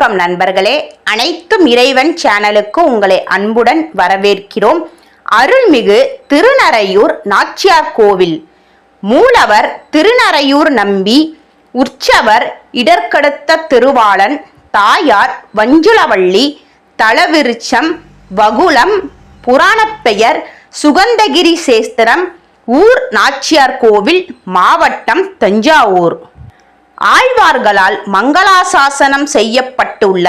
வணக்கம் நண்பர்களே. அனைத்தும் இறைவன் சேனலுக்கு உங்களை அன்புடன் வரவேற்கிறோம். அருள்மிகு திருநறையூர் நாச்சியார் கோவில். மூலவர் திருநறையூர் நம்பி உற்சவர் இடர்கடுத்த திருவாளன் தாயார் வஞ்சுளவள்ளி தலவிருச்சம் வகுளம் புராணப்பெயர் சுகந்தகிரி சேஸ்திரம் ஊர் நாச்சியார் கோவில் மாவட்டம் தஞ்சாவூர். ஆழ்வார்களால் மங்களாசாசனம் செய்யப்பட்டுள்ள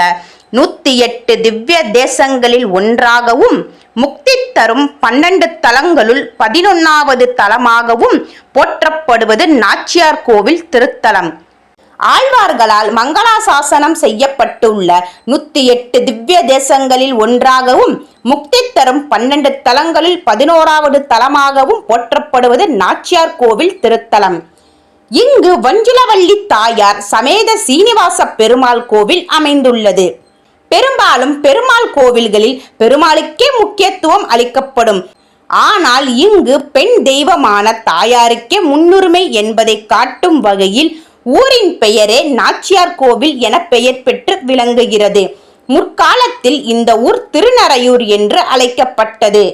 நூத்தி எட்டு திவ்ய தேசங்களில் ஒன்றாகவும் முக்தி தரும் பன்னெண்டு தலங்களுள் பதினொன்னாவது தலமாகவும் போற்றப்படுவது நாச்சியார் கோவில் திருத்தலம். ஆழ்வார்களால் மங்களாசாசனம் செய்யப்பட்டுள்ள நூத்தி எட்டு திவ்ய தேசங்களில் ஒன்றாகவும் முக்தி தரும் பன்னெண்டு தலங்களில் பதினோராவது தலமாகவும் போற்றப்படுவது நாச்சியார் கோவில் திருத்தலம். இங்கு வஞ்சுளவள்ளி தாயார் சமேத சீனிவாச பெருமாள் கோவில் அமைந்துள்ளது. பெரும்பாலும் பெருமாள் கோவில்களில் பெருமாளுக்கே முக்கியத்துவம் அளிக்கப்படும். ஆனால் இங்கு பெண் தெய்வமான தாயாருக்கே முன்னுரிமை என்பதை காட்டும் வகையில் ஊரின் பெயரே நாச்சியார் கோவில் என பெயர் பெற்று விளங்குகிறது. முற்காலத்தில் இந்த ஊர் திருநறையூர் என்று அழைக்கப்பட்டது.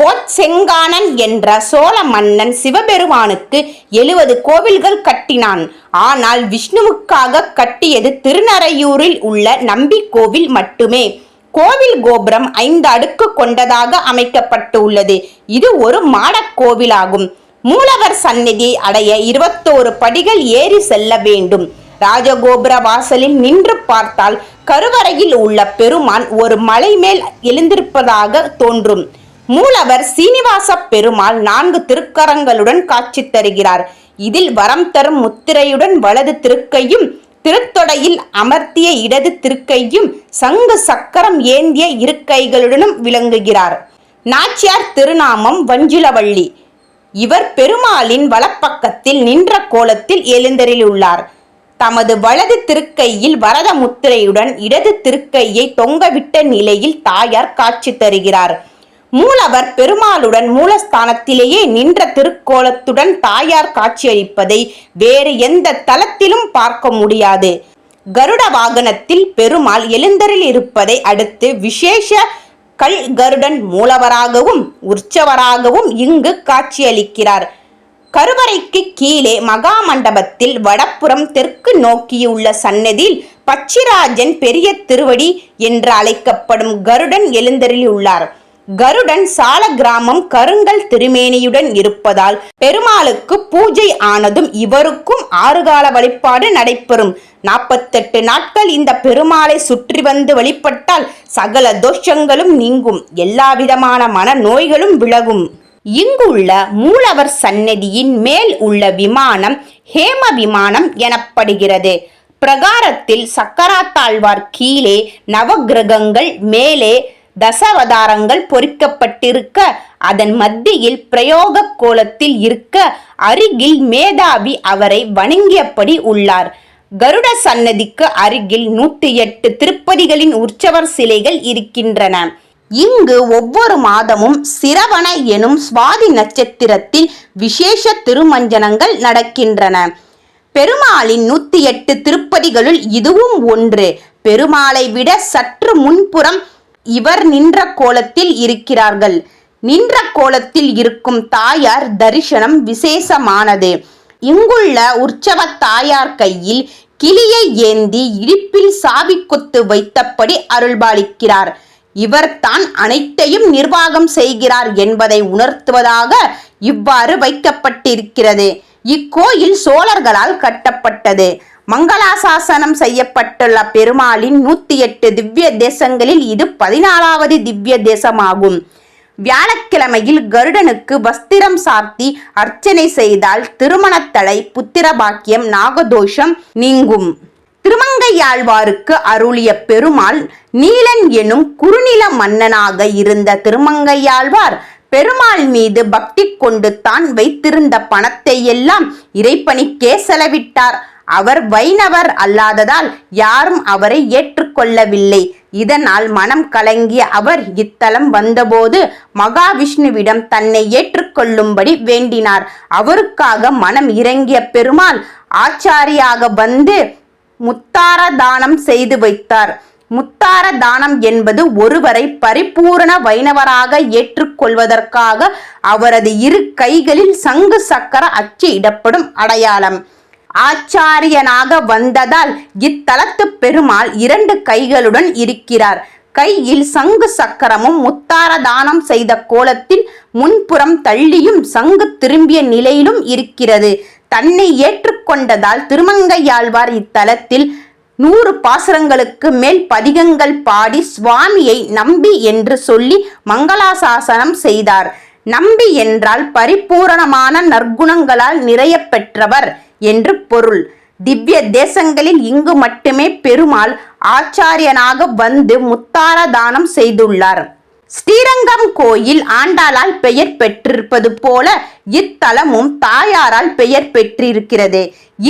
கோச்செங்கானன் என்ற சோழ மன்னன் சிவபெருமானுக்கு எழுவது கோவில்கள் கட்டினான். ஆனால் விஷ்ணுவுக்காக கட்டியது திருநறையூரில் உள்ள நம்பி கோவில் மட்டுமே. கோவில் கோபுரம் ஐந்து அடுக்கு கொண்டதாக அமைக்கப்பட்டுள்ளது. இது ஒரு மாடக் கோவிலாகும். மூலவர் சந்நிதியை அடைய இருபத்தோரு படிகள் ஏறி செல்ல வேண்டும். ராஜகோபுர வாசலில் நின்று பார்த்தால் கருவறையில் உள்ள பெருமான் ஒரு மலை மேல் எழுந்திருப்பதாக தோன்றும். மூலவர் சீனிவாச பெருமாள் நான்கு திருக்கரங்களுடன் காட்சி தருகிறார். இதில் வரம் தரும் முத்திரையுடன் வலது திருக்கையும் திருத்தொடையில் அமர்த்திய இடது திருக்கையும் சங்கு சக்கரம் ஏந்திய இரு கைகளுடனும் விளங்குகிறார். நாச்சியார் திருநாமம் வஞ்சுலவள்ளி. இவர் பெருமாளின் வலப்பக்கத்தில் நின்ற கோலத்தில் எழுந்தருளியுள்ளார். தமது வலது திருக்கையில் வரத முத்திரையுடன் இடது திருக்கையை தொங்கவிட்ட நிலையில் தாயார் காட்சி தருகிறார். மூலவர் பெருமாளுடன் மூலஸ்தானத்திலேயே நின்ற திருக்கோலத்துடன் தாயார் காட்சியளிப்பதை வேறு எந்த தலத்திலும் பார்க்க முடியாது. கருட வாகனத்தில் பெருமாள் எழுந்தரில் இருப்பதை அடுத்து விசேஷ கல் கருடன் மூலவராகவும் உற்சவராகவும் இங்கு காட்சியளிக்கிறார். கருவறைக்கு கீழே மகாமண்டபத்தில் வடப்புறம் தெற்கு நோக்கியுள்ள சன்னதியில் பச்சிராஜன் பெரிய திருவடி என்று அழைக்கப்படும் கருடன் எழுந்தருளியுள்ளார். கருடன் சால கிராமம் கருங்கல் திருமேனியுடன் இருப்பதால் பெருமாளுக்கு பூஜை ஆனதும் இவருக்கும் ஆறுகால வழிபாடு நடைபெறும். நாற்பத்தெட்டு நாட்கள் இந்த பெருமாளை சுற்றி வந்து வழிபட்டால் சகல தோஷங்களும் நீங்கும். எல்லா விதமான மன நோய்களும் விலகும். இங்குள்ள மூலவர் சன்னதியின் மேல் உள்ள விமானம் ஹேம விமானம் எனப்படுகிறது. பிரகாரத்தில் சக்கராத்தாழ்வார் கீழே நவகிரகங்கள் மேலே தசவதாரங்கள் பொறிக்கப்பட்டிருக்க அதன் மத்தியில் பிரயோக கோலத்தில் இருக்க அருகில் மேதாவி அவரை வணங்கியபடி உள்ளார். கருட சன்னதிக்கு அருகில் நூற்றி எட்டு திருப்பதிகளின் உற்சவர் சிலைகள் இருக்கின்றன. இங்கு ஒவ்வொரு மாதமும் சிரவண எனும் சுவாதி நட்சத்திரத்தில் விசேஷ திருமஞ்சனங்கள் நடக்கின்றன. பெருமாளின் நூத்தி எட்டு திருப்பதிகளுள் இதுவும் ஒன்று. பெருமாளை விட சற்று முன்புறம் இவர் நின்ற கோலத்தில் இருக்கிறார்கள். நின்ற கோலத்தில் இருக்கும் தாயார் தரிசனம் விசேஷமானது. இங்குள்ள உற்சவ தாயார் கையில் கிளியை ஏந்தி இடுப்பில் சாவி கொத்து வைத்தபடி அருள்பாலிக்கிறார். இவர் தான் அனைத்தையும் நிர்வாகம் செய்கிறார் என்பதை உணர்த்துவதாக இவ்வாறு வைக்கப்பட்டிருக்கிறது. இக்கோயில் சோழர்களால் கட்டப்பட்டது. மங்களாசாசனம் செய்யப்பட்டுள்ள பெருமாளின் நூத்தி எட்டு திவ்ய தேசங்களில் இது பதினாலாவது திவ்ய தேசமாகும். வியாழக்கிழமையில் கருடனுக்கு வஸ்திரம் சார்த்தி அர்ச்சனை செய்தால் திருமணத்தலை புத்திர பாக்கியம் நாகதோஷம் நீங்கும். திருமங்கையாழ்வாருக்கு அருளிய பெருமாள் நீலன் எனும் குறுநில மன்னனாக இருந்த திருமங்கையாழ்வார் பெருமாள் மீது பக்தி கொண்டு தான் வைத்திருந்த பணத்தை எல்லாம் இறைப்பணிக்கே செலவிட்டார். அவர் வைணவர் அல்லாததால் யாரும் அவரை ஏற்றுக்கொள்ளவில்லை. இதனால் மனம் கலங்கிய அவர் இத்தலம் வந்தபோது மகாவிஷ்ணுவிடம் தன்னை ஏற்றுக்கொள்ளும்படி வேண்டினார். அவருக்காக மனம் இறங்கிய பெருமாள் ஆச்சாரியாக வந்து முத்தார தானம் செய்து வைத்தார். முத்தார தானம் என்பது ஒருவரை பரிபூரண வைணவராக ஏற்றுக்கொள்வதற்காக அவரது இரு கைகளில் சங்கு சக்கர அச்சு இடப்படும் அடையாளம். ஆச்சாரியனாக வந்ததால் இத்தலத்து பெருமாள் இரண்டு கைகளுடன் இருக்கிறார். கையில் சங்கு சக்கரமும் முத்தார தானம் செய்த கோலத்தில் முன்புறம் தள்ளியும் சங்கு திரும்பிய நிலையிலும் இருக்கிறது. தன்னை ஏற்றுக்கொண்டதால் திருமங்கையாழ்வார் இத்தலத்தில் நூறு பாசுரங்களுக்கு மேல் பதிகங்கள் பாடி சுவாமியை நம்பி என்று சொல்லி மங்களாசாசனம் செய்தார். நம்பி என்றால் பரிபூரணமான நற்குணங்களால் நிறைய பெற்றவர் என்று பொருள். திவ்ய தேசங்களில் இங்கு மட்டுமே பெருமாள் ஆச்சாரியனாக வந்து முத்தார தானம் செய்துள்ளார். ஸ்ரீரங்கம் கோயில் ஆண்டாளால் பெயர் பெற்றிருப்பது போல இத்தலமும் தாயாரால் பெயர் பெற்றிருக்கிறது.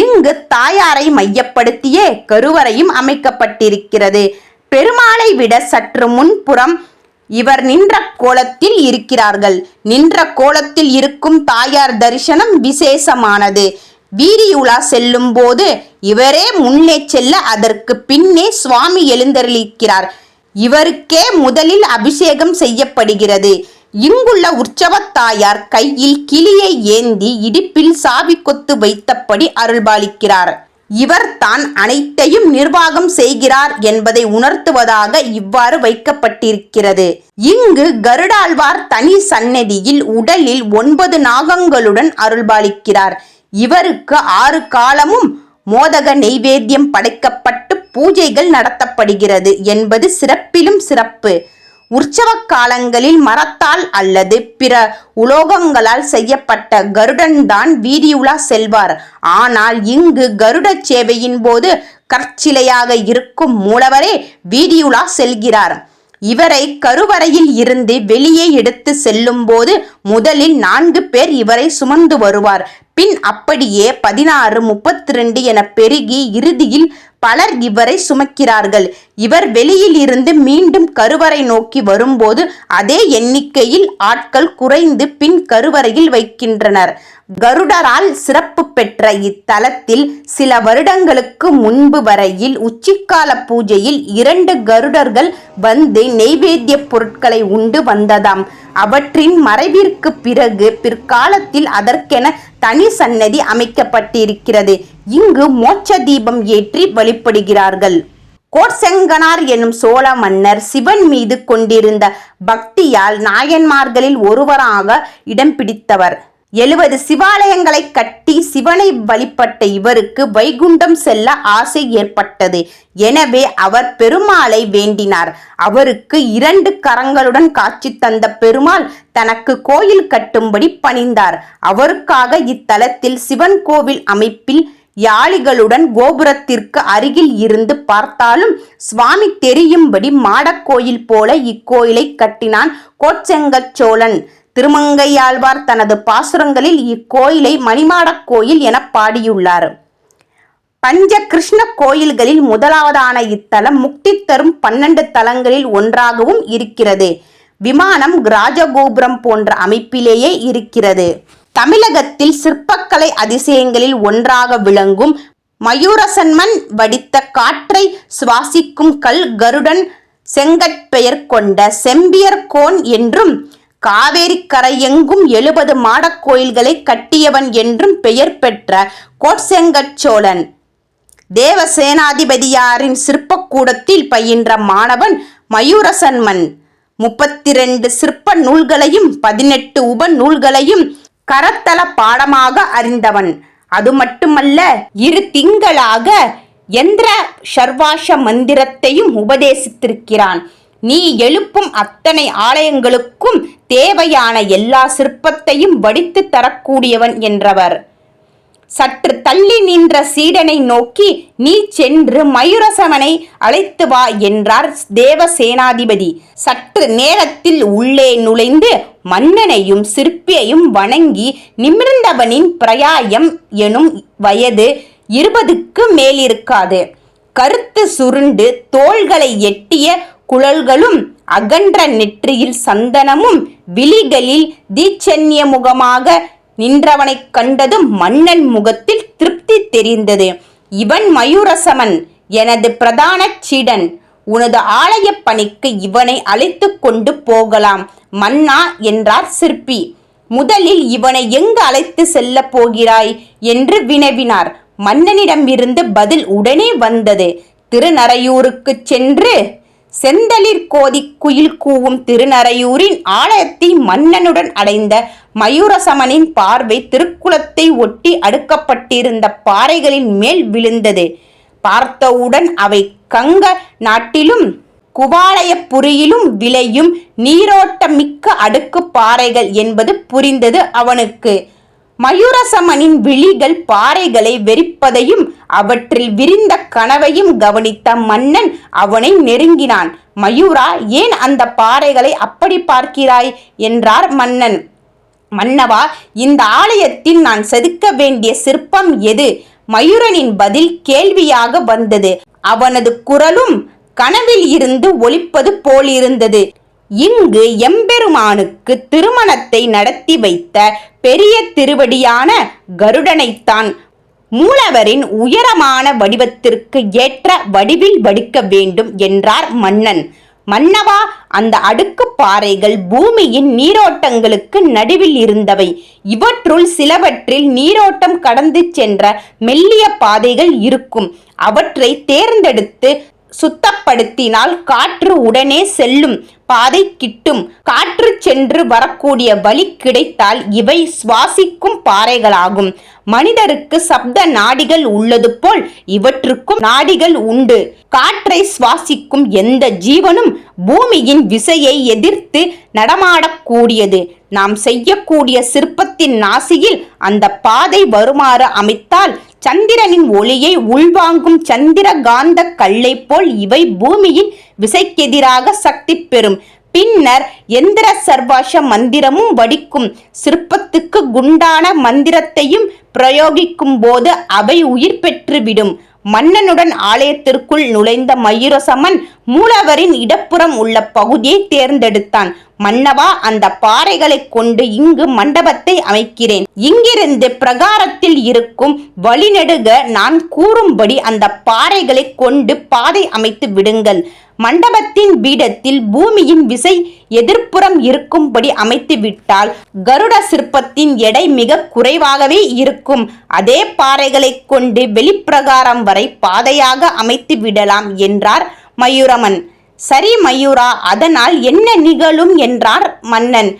இங்கு தாயாரை மையப்படுத்தியே கருவறையும் அமைக்கப்பட்டிருக்கிறது. பெருமாளை விட சற்று முன்புறம் இவர் நின்ற கோலத்தில் இருக்கிறார்கள். நின்ற கோலத்தில் இருக்கும் தாயார் தரிசனம் விசேஷமானது. வீதியுலா செல்லும் போது இவரே முன்னே செல்ல அதற்கு பின்னே சுவாமி எழுந்தருளிக்கிறார். இவருக்கே முதலில் அபிஷேகம் செய்யப்படுகிறது. இங்குள்ள உற்சவத் தாயார் கையில் கிளியை ஏந்தி இடுப்பில் சாவி கொத்து வைத்தபடி அருள்பாலிக்கிறார். இவர் தான் அனைத்தையும் நிர்வாகம் செய்கிறார் என்பதை உணர்த்துவதாக இவ்வாறு வைக்கப்பட்டிருக்கிறது. இங்கு கருடாழ்வார் தனி சந்நதியில் உடலில் ஒன்பது நாகங்களுடன் அருள்பாலிக்கிறார். இவருக்கு ஆறு காலமும் மோதக நெய்வேத்தியம் படைக்கப்பட்டு பூஜைகள் நடத்தப்படுகிறது என்பது சிறப்பிலும் சிறப்பு. உற்சவ காலங்களில் மரத்தால் அல்லது பிற உலோகங்களால் செய்யப்பட்ட கருடன் தான் வீதியுலா செல்வார். ஆனால் இங்கு கருட சேவையின் போது கற்சிலையாக இருக்கும் மூலவரே வீதியுலா செல்கிறார். இவரை கருவறையில் இருந்து வெளியே எடுத்து செல்லும் போது முதலில் நான்கு பேர் இவரை சுமந்து வருவார். பின் அப்படியே பதினாறு முப்பத்தி ரெண்டு என பெருகி இறுதியில் பலர் இவரை சுமக்கிறார்கள். இவர் வெளியில் இருந்து மீண்டும் கருவறை நோக்கி வரும்போது அதே எண்ணிக்கையில் ஆட்கள் குறைந்து பின் கருவறையில் வைக்கின்றனர். கருடரால் சிறப்பு பெற்ற இத்தலத்தில் சில வருடங்களுக்கு முன்பு வரையில் உச்சிக்கால பூஜையில் இரண்டு கருடர்கள் வந்து நெய்வேத்திய பொருட்களை உண்டு வந்ததாம். அவற்றின் மறைவிற்கு பிறகு பிற்காலத்தில் அதற்கென தனி சன்னதி அமைக்கப்பட்டிருக்கிறது. இங்கு மோட்ச தீபம் ஏற்றி வழிபடுகிறார்கள். கோட்செங்கனார் எனும் சோழ மன்னர் சிவன் மீது கொண்டிருந்த பக்தியால் நாயன்மார்களில் ஒருவராக இடம் பிடித்தவர். எழுபது சிவாலயங்களை கட்டி சிவனை வழிபட்ட இவருக்கு வைகுண்டம் செல்ல ஆசை ஏற்பட்டது. எனவே அவர் பெருமாளை வேண்டினார். அவருக்கு இரண்டு கரங்களுடன் காட்சி தந்த பெருமாள் தனக்கு கோயில் கட்டும்படி பணிந்தார். அவருக்காக இத்தலத்தில் சிவன் கோவில் அமைப்பில் யாளிகளுடன் கோபுரத்திற்கு அருகில் இருந்து பார்த்தாலும் சுவாமி தெரியும்படி மாடக்கோயில் போல இக்கோயிலை கட்டினான் கோச்செங்கச் சோழன். திருமங்கையாழ்வார் தனது பாசுரங்களில் இக்கோயிலை மணிமாடக் கோயில் என பாடியுள்ளார். பஞ்ச கிருஷ்ண கோயில்களில் முதலாவதான இத்தலம் முக்தி தரும் பன்னெண்டு தலங்களில் ஒன்றாகவும் இருக்கிறது. விமானம் ராஜகோபுரம் போன்ற அமைப்பிலேயே இருக்கிறது. தமிழகத்தில் சிற்பக்கலை அதிசயங்களில் ஒன்றாக விளங்கும் மயூரசன்மன் வடித்த காற்றை சுவாசிக்கும் கல் கருடன் செங்கற்பெயர் கொண்ட செம்பியர் கோன் என்றும் காவேரி கரையெங்கும் எழுபது மாடக் கோயில்களை கட்டியவன் என்றும் பெயர் பெற்ற கோட்செங்கச்சோழன். தேவசேனாதிபதியாரின் சிற்பக்கூடத்தில் பயின்ற மாணவன் மயூரசன்மன். முப்பத்தி ரெண்டு சிற்ப நூல்களையும் பதினெட்டு உப நூல்களையும் கரத்தல பாடமாக அறிந்தவன். அது மட்டுமல்ல இரு திங்களாக எந்திர சர்வாஷ மந்திரத்தையும் உபதேசித்திருக்கிறான். நீ எழுப்பும் அத்தனை ஆலயங்களுக்கும் தேவையான எல்லா சிற்பத்தையும் வடித்து தரக்கூடியவன் என்றவர். சற்று தள்ளி நின்ற சீடனை நோக்கி நீ சென்று மயூரசவனை அழைத்து வா என்றார் தேவசேனாதிபதி. சற்று நேரத்தில் உள்ளே நுழைந்து மன்னனையும் சிற்பியையும் வணங்கி நிமிர்ந்தவனின் பிரயாயம் எனும் வயது இருபதுக்கு மேலிருக்காது. கருத்து சுருண்டு தோள்களை எட்டிய குழல்களும் அகன்ற நெற்றியில் சந்தனமும் விழிகளில் தீச்சன்ய முகமாக நின்றவனைக் கண்டதும் மன்னன் முகத்தில் திருப்தி தெரிந்தது. இவன் மயூரசமன் எனது பிரதான சீடன். உனது ஆலயப் பணிக்கு இவனை அழைத்து கொண்டு போகலாம். மன்னா என்றார் சிற்பி. முதலில் இவனை எங்கு அழைத்து செல்லப் போகிறாய்? என்று வினவினார். மன்னனிடமிருந்து பதில் உடனே வந்தது. திருநறையூருக்குச் சென்று செந்தளிர் கோதி குயில் கூவும் திருநறையூரின் ஆலயத்தை மன்னனுடன் அடைந்த மயூரசமனின் பார்வை திருக்குளத்தை ஒட்டி அடுக்கப்பட்டிருந்த பாறைகளின் மேல் விழுந்தது. பார்த்தவுடன் அவை கங்க நாட்டிலும் குவாலயப்புரியிலும் விளையும் நீரோட்டமிக்க அடுக்கு பாறைகள் என்பது புரிந்தது அவனுக்கு. மயூரசமனின் விழிகள் பாறைகளை வெறிப்பதையும் அவற்றில் விரிந்த கனவையும் கவனித்த மன்னன் அவனை நெருங்கினான். மயூரா ஏன் அந்த பாறைகளை அப்படி பார்க்கிறாய்? என்றார் மன்னன். மன்னவா இந்த ஆலயத்தில் நான் செதுக்க வேண்டிய சிற்பம் எது? மயூரனின் பதில் கேள்வியாக வந்தது. அவனது குரலும் கனவில் இருந்து ஒலிப்பது போலிருந்தது. இங்கு எம்பெருமானுக்கு திருமணத்தை நடத்தி வைத்த பெரிய திருவடியான கருடனைத்தான் மூலவரின் உயரமான வடிவத்திற்கு ஏற்ற வடிவில் வடிக்க வேண்டும் என்றார் மன்னன். மன்னவா அந்த அடுக்கு பாறைகள் பூமியின் நீரோட்டங்களுக்கு நடுவில் இருந்தவை. இவற்றுள் சிலவற்றில் நீரோட்டம் கடந்து சென்ற மெல்லிய பாதைகள் இருக்கும். அவற்றை தேர்ந்தெடுத்து சுத்தப்படுத்தினால் காற்று உடனே செல்லும். பாதை கிட்டும். காற்று சென்று வரக்கூடிய வழி கிடைத்தால் இவை சுவாசிக்கும் பாறைகளாகும். மனிதருக்கு சப்த நாடிகள் உள்ளது போல் இவற்றுக்கும் நாடிகள் உண்டு. காற்றை சுவாசிக்கும் எந்த ஜீவனும் பூமியின் விசையை எதிர்த்து நடமாடக்கூடியது. நாம் செய்யக்கூடிய சிற்பத்தின் நாசியில் அந்த பாதை வருமாறு அமைத்தால் சந்திரனின் ஒளியை உள்வாங்கும் சந்திரகாந்த கல்லை போல் இவை பூமியின் விசைக்கெதிராக சக்தி பெறும். பின்னர் எந்திர சர்வாஷ மந்திரமும் வடிக்கும். சிற்பத்துக்கு குண்டான மந்திரத்தையும் பிரயோகிக்கும் போது அவை உயிர் பெற்றுவிடும். மன்னனுடன் ஆலயத்திற்குள் நுழைந்த மயூரசமன் மூலவரின் இடப்புறம் உள்ள பகுதியை தேர்ந்தெடுத்தான். மன்னவா அந்த பாறைகளை கொண்டு இங்கு மண்டபத்தை அமைக்கிறேன். இங்கிருந்து பிரகாரத்தில் இருக்கும் வழிநெடுக நான் கூறும்படி அந்த பாறைகளை கொண்டு பாதை அமைத்து விடுங்கள். மண்டபத்தின் பீடத்தில் பூமியின் விசை எதிர்ப்புறம் இருக்கும்படி அமைத்து விட்டால் கருட சிற்பத்தின் எடை மிக குறைவாகவே இருக்கும். அதே பாறைகளை கொண்டு வெளிப்பிரகாரம் வரை பாதையாக அமைத்து விடலாம் என்றார் மயூரமன். சரி மயூரா அதனால் என்ன நிகழும் என்றார் மன்னன்.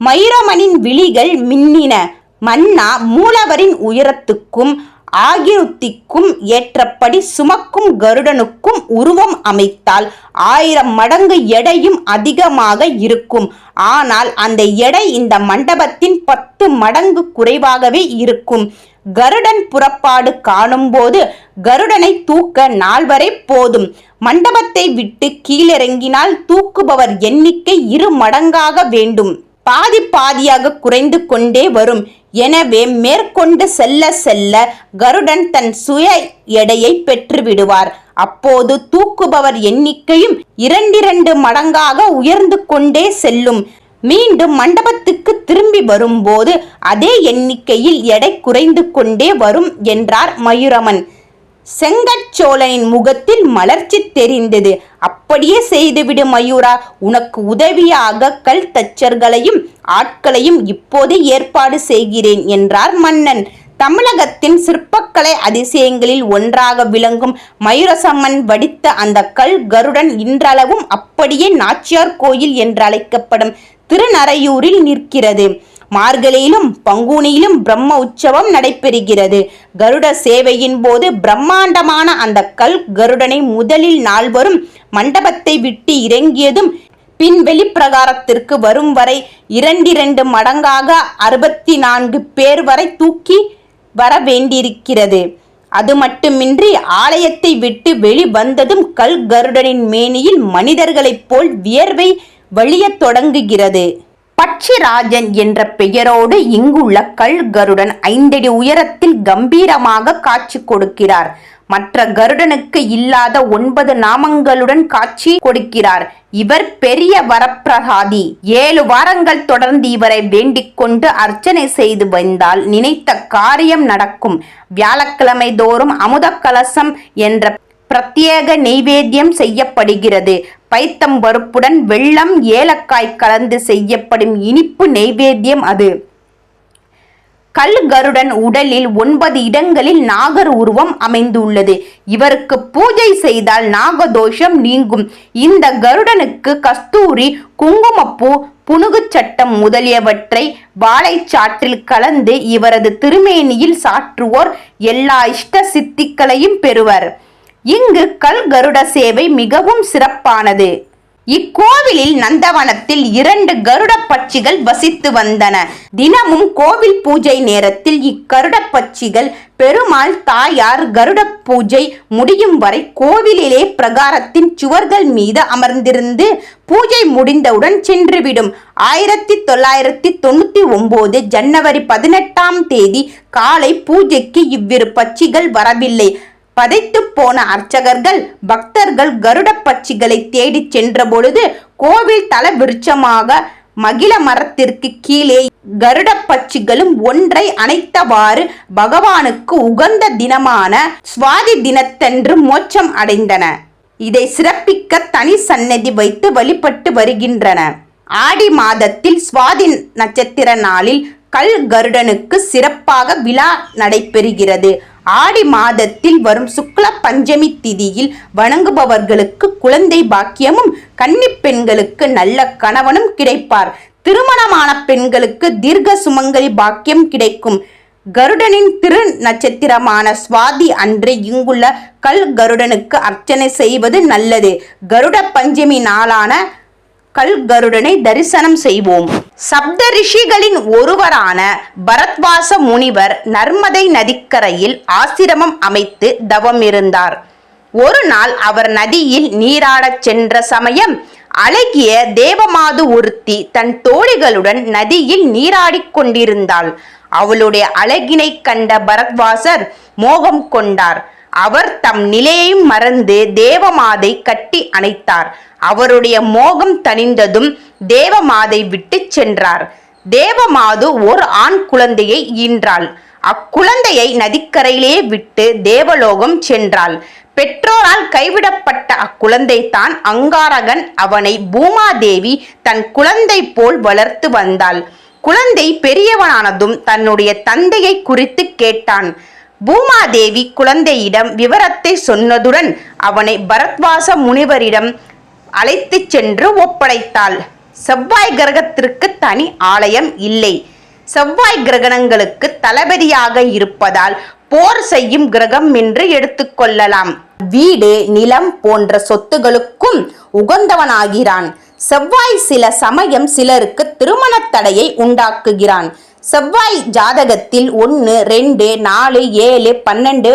மயூரமனின் விழிகள் மின்னின. மன்னா மூலவரின் உயரத்துக்கும் ஆகிருத்திக்கும் ஏற்றபடி சுமக்கும் கருடனுக்கும் உருவம் அமைத்தால் ஆயிரம் மடங்கு எடையும் அதிகமாக இருக்கும். ஆனால் அந்த எடை இந்த மண்டபத்தின் பத்து மடங்கு குறைவாகவே இருக்கும். கருடன் புறப்பாடு காணும்போது கருடனை தூக்க நால்வரை போதும். மண்டபத்தை விட்டு கீழிறங்கினால் தூக்குபவர் எண்ணிக்கை இரு மடங்காக வேண்டும். பாதி பாதியாக குறைந்து கொண்டே வரும். எனவே மேற்கொண்டு செல்ல செல்ல கருடன் தன் சுய எடையை பெற்றுவிடுவார் அப்போது தூக்குபவர் எண்ணிக்கையும் இரண்டிரண்டு மடங்காக உயர்ந்து கொண்டே செல்லும். மீண்டும் மண்டபத்துக்கு திரும்பி வரும்போது அதே எண்ணிக்கையில் எடை குறைந்து கொண்டே வரும் என்றார் மயூரமன். செங்கச்சோழனின் முகத்தில் மலர்ச்சி தெரிந்தது. அப்படியே செய்துவிடு மயூரா. உனக்கு உதவியாக கல் தச்சர்களையும் ஆட்களையும் இப்போது ஏற்பாடு செய்கிறேன் என்றார் மன்னன். தமிழகத்தின் சிற்பக்கலை அதிசயங்களில் ஒன்றாக விளங்கும் மயூரசம்மன் வடித்த அந்த கல் கருடன் இன்றளவும் அப்படியே நாச்சியார் கோயில் என்றழைக்கப்படும் திருநறையூரில் நிற்கிறது. மார்கழியிலும் பங்குனியிலும் பிரம்ம உற்சவம் நடைபெறுகிறது. கருட சேவையின் போது பிரம்மாண்டமான அந்த கல் கருடனை முதலில் நால்வரும் மண்டபத்தை விட்டு இறங்கியதும் பின் வெளிப்பிரகாரத்திற்கு வரும் வரை இரண்டிரண்டு மடங்காக அறுபத்தி நான்கு பேர் வரை தூக்கி வர வேண்டியிருக்கிறது. அது மட்டுமின்றி ஆலயத்தை விட்டு வெளிவந்ததும் கல் கருடனின் மேனியில் மனிதர்களைப் போல் வியர்வை வழியத் தொடங்குகிறது. பட்சிராஜன் என்ற பெயரோடு இங்குள்ள கல் கருடன் ஐந்தடி உயரத்தில் கம்பீரமாக காட்சி கொடுக்கிறார். மற்ற கருடனுக்கு இல்லாத ஒன்பது நாமங்களுடன் காட்சி கொடுக்கிறார். இவர் பெரிய வரப்பிரசாதி. ஏழு வாரங்கள் தொடர்ந்து இவரை வேண்டிக் கொண்டு அர்ச்சனை செய்து வந்தால் நினைத்த காரியம் நடக்கும். வியாழக்கிழமை தோறும் அமுத கலசம் என்ற பிரத்யேக நெய்வேத்தியம் செய்யப்படுகிறது. பைத்தம் பருப்புடன் வெள்ளம் ஏலக்காய் கலந்து செய்யப்படும் இனிப்பு நெய்வேத்தியம் அது. கல் கருடன் உடலில் ஒன்பது இடங்களில் நாகர் உருவம் அமைந்துள்ளது. இவருக்கு பூஜை செய்தால் நாகதோஷம் நீங்கும். இந்த கருடனுக்கு கஸ்தூரி குங்குமப்பூ புனுகுச்சட்டம் முதலியவற்றை வாழைச்சாற்றில் கலந்து இவரது திருமேனியில் சாற்றுவோர். எல்லா இஷ்ட சித்திகளையும் பெறுவர். இங்கு கல் கருட சேவை மிகவும் சிறப்பானது. இக்கோவிலில் நந்தவனத்தில் இரண்டு கருட பட்சிகள் வசித்து வந்தன. தினமும் கோவில் பூஜை நேரத்தில் இக்கருட பட்சிகள் பெருமாள் தாயார் கருட பூஜை முடியும் வரை கோவிலிலே பிரகாரத்தின் சுவர்கள் மீது அமர்ந்திருந்து பூஜை முடிந்தவுடன் சென்றுவிடும். ஆயிரத்தி தொள்ளாயிரத்தி தொண்ணூத்தி ஒன்பது ஜனவரி பதினெட்டாம் தேதி காலை பூஜைக்கு இவ்விரு பட்சிகள் வரவில்லை. பதைத்து போன அர்ச்சகர்கள் பக்தர்கள் கருட பட்சிகளை தேடி சென்ற பொழுது கோவில் தல விருட்சமாக மகிழ மரத்திற்கு கீழே கருட பட்சிகளும் ஒன்றை அணைத்தவாறு பகவானுக்கு உகந்த தினமான சுவாதி தினத்தன்று மோட்சம் அடைந்தன. இதை சிறப்பிக்க தனி சன்னதி வைத்து வழிபட்டு வருகின்றன. ஆடி மாதத்தில் சுவாதி நட்சத்திர நாளில் கல் கருடனுக்கு சிறப்பாக விழா நடைபெறுகிறது. ஆடி மாதத்தில் வரும் சுக்ல பஞ்சமி திதியில் வணங்குபவர்களுக்கு குழந்தை பாக்கியமும் கன்னி பெண்களுக்கு நல்ல கணவனும் கிடைப்பார். திருமணமான பெண்களுக்கு தீர்க்க சுமங்கலி பாக்கியம் கிடைக்கும். கருடனின் திரு நட்சத்திரமான சுவாதி அன்று இங்குள்ள கல் கருடனுக்கு அர்ச்சனை செய்வது நல்லது. கருட பஞ்சமி நாளான கல் கருடனை தரிசனம் செய்வோம். சப்த ரிஷிகளின் ஒருவரான பரத்வாச முனிவர் நர்மதை நதிக்கரையில் ஆசிரமம் அமைத்து தவம் இருந்தார். ஒரு நாள் அவர் நதியில் நீராடச் சென்ற சமயம் அழகிய தேவமாது ஒருத்தி தன் தோழிகளுடன் நதியில் நீராடிக் கொண்டிருந்தாள். அவளுடைய அழகினை கண்ட பரத்வாசர் மோகம் கொண்டார். அவர் தம் நிலையையும் மறந்து தேவமாதை கட்டி அணைத்தார். அவருடைய மோகம் தணிந்ததும் தேவமாதை விட்டு சென்றார். தேவமாது ஒரு ஆண் குழந்தையை ஈன்றாள். அக்குழந்தையை நதிக்கரையிலே விட்டு தேவலோகம் சென்றாள். பெற்றோரால் கைவிடப்பட்ட அக்குழந்தை தான் அங்காரகன். அவனை பூமாதேவி தன் குழந்தை போல் வளர்த்து வந்தாள். குழந்தை பெரியவனானதும் தன்னுடைய தந்தையை குறித்து கேட்டான். பூமாதேவி குழந்தையிடம் விவரத்தை சொன்னதுடன் அவனை பரத்வாச முனிவரிடம் அழைத்து சென்று ஒப்படைத்தாள். செவ்வாய் கிரகத்திற்கு தனி ஆலயம் இல்லை. செவ்வாய் கிரகணங்களுக்கு தளபதியாக இருப்பதால் போர் செய்யும் கிரகம் என்று எடுத்துக்கொள்ளலாம் வீடு நிலம் போன்ற சொத்துகளுக்கும் உகந்தவனாகிறான். செவ்வாய் சில சமயம் சிலருக்கு திருமண தடையை உண்டாக்குகிறான். செவ்வாய் ஜாதகத்தில் ஒன்று ரெண்டு நாலு ஏழு பன்னெண்டு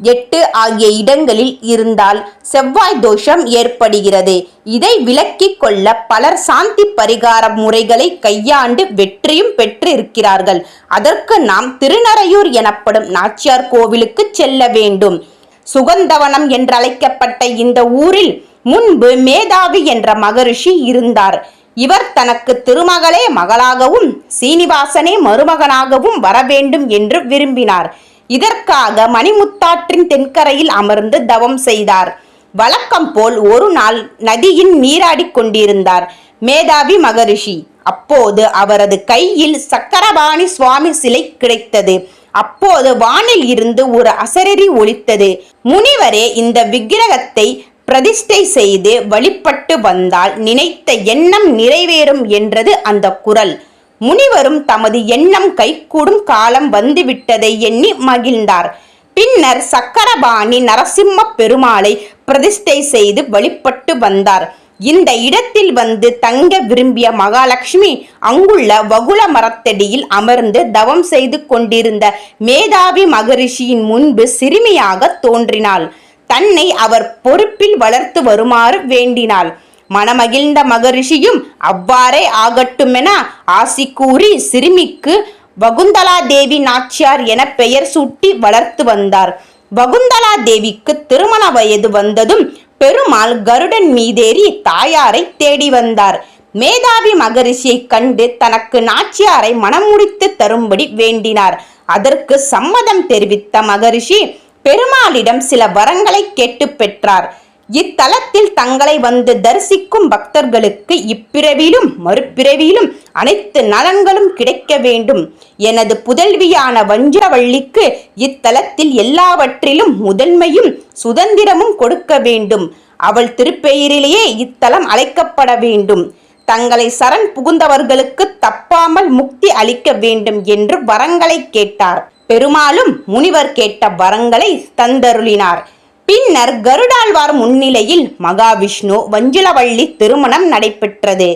எட்டு ஆகிய இடங்களில் இருந்தால் செவ்வாய் தோஷம் ஏற்படுகிறது. இதை விலக்கிக் கொள்ள பலர் சாந்தி பரிகார முறைகளை கையாண்டு வெற்றியும் பெற்று இருக்கிறார்கள் அதற்கு நாம் திருநறையூர் எனப்படும் நாச்சியார் கோவிலுக்கு செல்ல வேண்டும். சுகந்தவனம் என்றழைக்கப்பட்ட இந்த ஊரில் முன்பு மேதாவி என்ற மகரிஷி இருந்தார். இவர் தனக்கு திருமகளே மகளாகவும் சீனிவாசனே மருமகனாகவும் வர வேண்டும் என்று விரும்பினார். இதற்காக மணிமுத்தாற்றின் தென்கரையில் அமர்ந்து தவம் செய்தார். வழக்கம் போல் ஒரு நாள் நதியின் நீராடிக் கொண்டிருந்தார் மேதாவி மகரிஷி. அப்போது அவரது கையில் சக்கரபாணி சுவாமி சிலை கிடைத்தது. அப்போது வானில் இருந்து ஒரு அசரறி ஒலித்தது. முனிவரே இந்த விக்கிரகத்தை பிரதிஷ்டை செய்து வழிபட்டு வந்தால் நினைத்த எண்ணம் நிறைவேறும் என்றது அந்த குரல். முனிவரும் தமது எண்ணம் கைகூடும் காலம் வந்துவிட்டதை எண்ணி மகிழ்ந்தார். பின்னர் சக்கரபாணி நரசிம்ம பெருமாளை பிரதிஷ்டை செய்து வழிபட்டு வந்தார். இந்த இடத்தில் வந்து தங்க விரும்பிய மகாலட்சுமி அங்குள்ள வகுல மரத்தடியில் அமர்ந்து தவம் செய்து கொண்டிருந்த மேதாவி மகரிஷியின் முன்பு சிறுமியாக தோன்றினாள். தன்னை அவர் பொறுப்பில் வளர்த்து வருமாறு வேண்டினாள். மனமகிழ்ந்த மகரிஷியும் அவ்வாறே ஆகட்டுமென ஆசி கூறி சிறுமிக்கு வகுந்தலா தேவி நாச்சியார் என பெயர் சூட்டி வளர்த்து வந்தார். வகுந்தலா தேவிக்கு திருமண வயது வந்ததும் பெருமாள் கருடன் மீதேறி தாயாரை தேடி வந்தார். மேதாவி மகரிஷியை கண்டு தனக்கு நாச்சியாரை மனமுடித்து தரும்படி வேண்டினார். அதற்கு சம்மதம் தெரிவித்த மகரிஷி பெருமாளிடம் சில வரங்களை கேட்டு பெற்றார். இத்தலத்தில் தங்களை வந்து தரிசிக்கும் பக்தர்களுக்கு இப்பிறவியிலும் மறுபிறவியிலும் அனைத்து நலன்களும் கிடைக்க வேண்டும். எனது புதல்வியான வஞ்சவள்ளிக்கு இத்தலத்தில் எல்லாவற்றிலும் முதன்மையும் சுதந்திரமும் கொடுக்க வேண்டும். அவள் திருப்பெயரிலேயே இத்தலம் அழைக்கப்பட வேண்டும். தங்களை சரண் புகுந்தவர்களுக்கு தப்பாமல் முக்தி அளிக்க வேண்டும் என்று வரங்களை கேட்டார். பெருமாளும் முனிவர் கேட்ட வரங்களை தந்தருளினார். பின்னர் கருடாழ்வார் முன்னிலையில் மகாவிஷ்ணு வஞ்சுளவள்ளி திருமணம் நடைபெற்றது.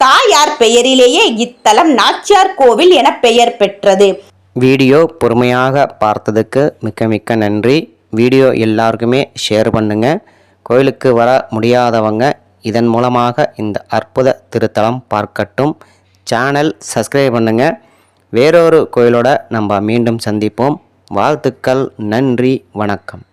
தாயார் பெயரிலேயே இத்தலம் நாச்சியார் கோவில் என பெயர் பெற்றது. வீடியோ பொறுமையாக பார்த்ததுக்கு மிக்க மிக்க நன்றி. வீடியோ எல்லாருக்குமே ஷேர் பண்ணுங்கள் கோயிலுக்கு வர முடியாதவங்க இதன் மூலமாக இந்த அற்புத திருத்தலம் பார்க்கட்டும். சேனல் சப்ஸ்கிரைப் பண்ணுங்கள் வேறொரு கோயிலோட நம்ம மீண்டும் சந்திப்போம். வாழ்த்துக்கள் நன்றி வணக்கம்.